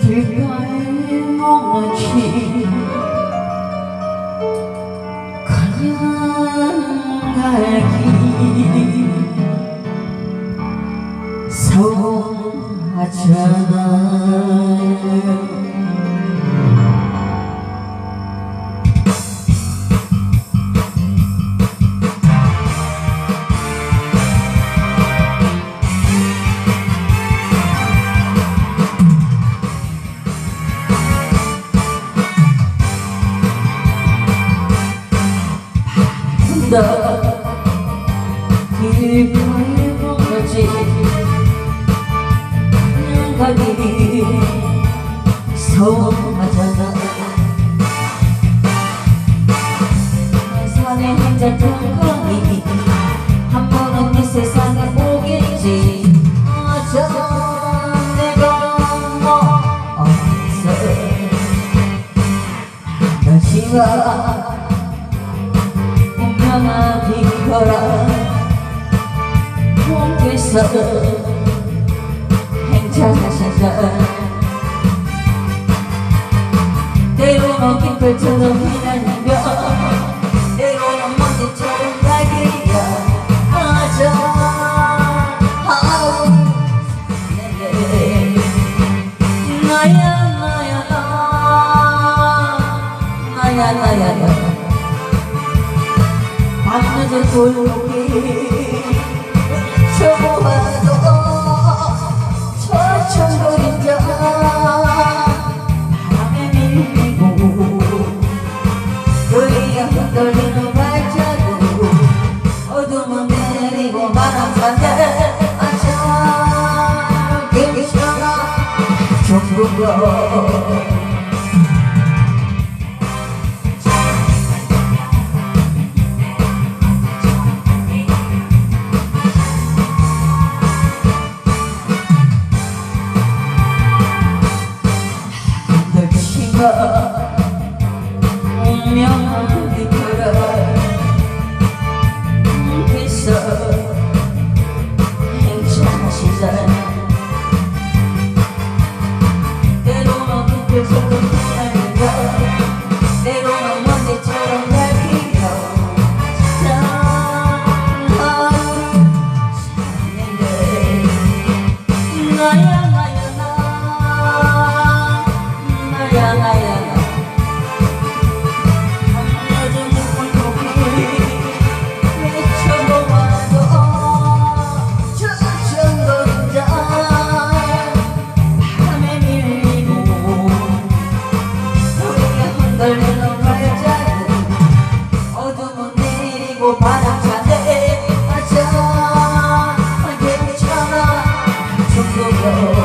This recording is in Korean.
길가에 멍하니 가냥 갈기 서하잖아 길가에 멍하지? 그냥 가기 서하잖아. 산에 한잔 덩거니 한 번은 이 세상에 오겠지. 어쩜 내가 뭐 없어. 다시가 비켜라. 꿈에서 행차하시자 때로는 깃털처럼 휘날리며 때로는 먼지처럼 가기야 맞아 아우 네. 나야 나야 나. 나야 나야 나. 밤 늦은 골목이 저천 그림자 바람에 밀리고 그리야 흔들리는 발자국 어둠은 내리고 바람 산대 아차 괜찮아 정부가 널치가 운명을 이끌어 그래서 행차하시자 때로는 빛을 내리고 바람 차네. 맞아 괜찮아 정도가